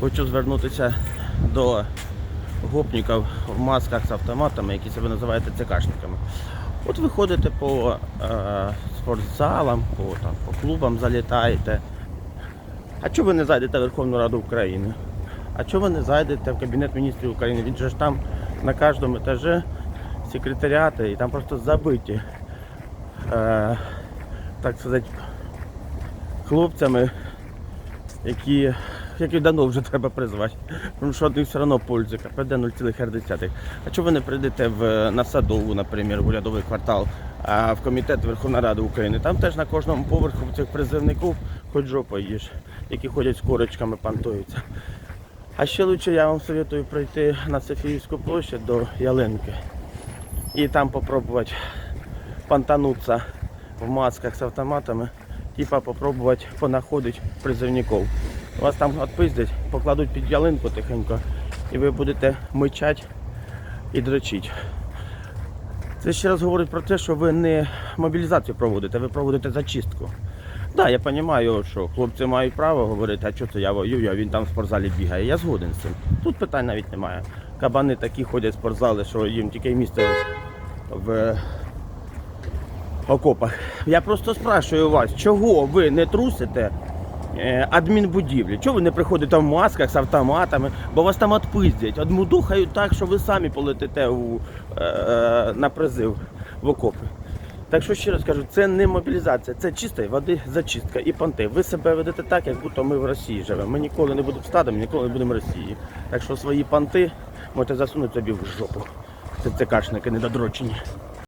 Хочу звернутися до гопників в масках з автоматами, які себе називають ЦКшниками. От ви ходите по е, спортзалам, по, там, по клубам залітаєте. А чого ви не зайдете в Верховну Раду України? А чого ви не зайдете в Кабінет міністрів України? Він же ж там на кожному етажі секретаріати і там просто забиті, е, так сказати, хлопцями, які, які давно вже треба призвати. Тому що одних все одно пользується, прийде 0,1. А чого ви не прийдете в, на Садову, наприклад, в урядовий квартал, а в комітет Верховної Ради України? Там теж на кожному поверху цих призивників хоч жопа їж, які ходять з корочками, пантуються. А ще лучше я вам советую пройти на Софіївську площадь до Ялинки і там попробувати понтануться в масках з автоматами, типа попробувати понаходити призивників. Вас там відпиздять, покладуть під ялинку тихенько, і ви будете мичати і дрочити. Це ще раз говорить про те, що ви не мобілізацію проводите, ви проводите зачистку. Так, да, я розумію, що хлопці мають право говорити, а що це я воюю, а він там в спортзалі бігає. Я згоден з цим. Тут питань навіть немає. Кабани такі ходять в спортзали, що їм тільки місце в окопах. Я просто спрашую вас, чого ви не трусите е, адмінбудівлі? Чого ви не приходите в масках з автоматами, бо вас там відпиздять, одмудухають так, що ви самі полетите у, е, е, на призив в окопи. Так що ще раз кажу, це не мобілізація, це чистої води зачистка і понти. Ви себе ведете так, як будто ми в Росії живемо. Ми ніколи не будемо стадом, ніколи не будемо в Росії. Так що свої понти можете засунути собі в жопу. Це ЦКшники недодрочені.